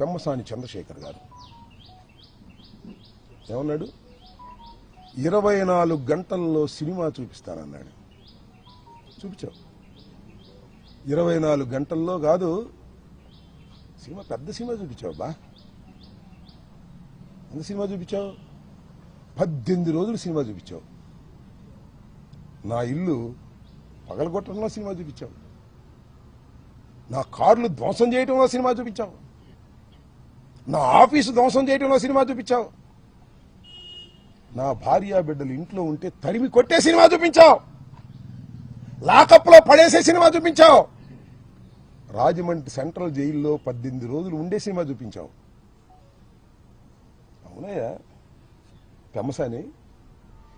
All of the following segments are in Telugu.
పెమ్మసాని చంద్రశేఖర్ గారు. ఏమన్నాడు? ఇరవై నాలుగు గంటల్లో సినిమా చూపిస్తానన్నాడు. చూపించావు. ఇరవై నాలుగు గంటల్లో కాదు సినిమా పెద్ద సినిమా చూపించావు బా. ఎంత సినిమా చూపించావు? పద్దెనిమిది రోజులు సినిమా చూపించావు. నా ఇల్లు పగలగొట్టడంలో సినిమా చూపించావు. నా కార్లు ధ్వంసం చేయటంలో సినిమా చూపించావు. నా ఆఫీసు ధ్వంసం చేయటంలో సినిమా చూపించావు. నా భార్య బిడ్డలు ఇంట్లో ఉంటే తరిమి కొట్టే సినిమా చూపించావు. లాకప్లో పడేసే సినిమా చూపించావు. రాజమండ్రి సెంట్రల్ జైల్లో పద్దెనిమిది రోజులు ఉండే సినిమా చూపించావు. అవునయ్యా. పెమ్మసాని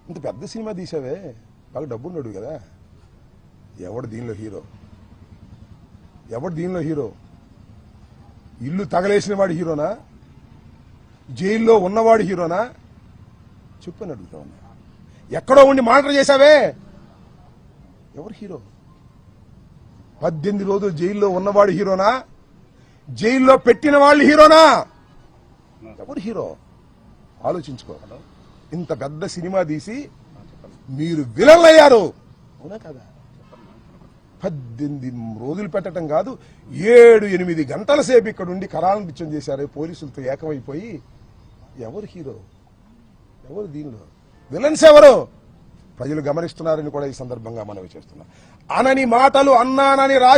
ఇంత పెద్ద సినిమా తీసావే. బాగా డబ్బున్నాడు కదా. ఎవడు దీనిలో హీరో? ఎవడు దీనిలో హీరో? ఇల్లు తగలేసిన వాడు హీరోనా? జైల్లో ఉన్నవాడు హీరోనా? చెప్పని అడుగుతా ఉన్నా. ఎక్కడో ఉండి మానిటర్ చేశావే? ఎవరు హీరో? పద్దెనిమిది రోజులు జైల్లో ఉన్నవాడు హీరోనా? జైల్లో పెట్టిన వాళ్ళు హీరోనా? ఎవరు హీరో? ఆలోచించుకో. ఇంత పెద్ద సినిమా తీసి మీరు విలన్లు అయ్యారు అవునా కదా? పద్దెనిమిది రోజులు పెట్టడం కాదు ఏడు ఎనిమిది గంటల సేపు ఇక్కడ ఉండి కరాల నృత్యం చేశారు. పోలీసులతో ఏకమైపోయి ఎవరు హీరో? ఎవరు దీనిలో? విలన్స్ ఎవరు? ప్రజలు గమనిస్తున్నారని కూడా ఈ సందర్భంగా మనవి చేస్తున్నా. అనని మాటలు అన్నానని రాసి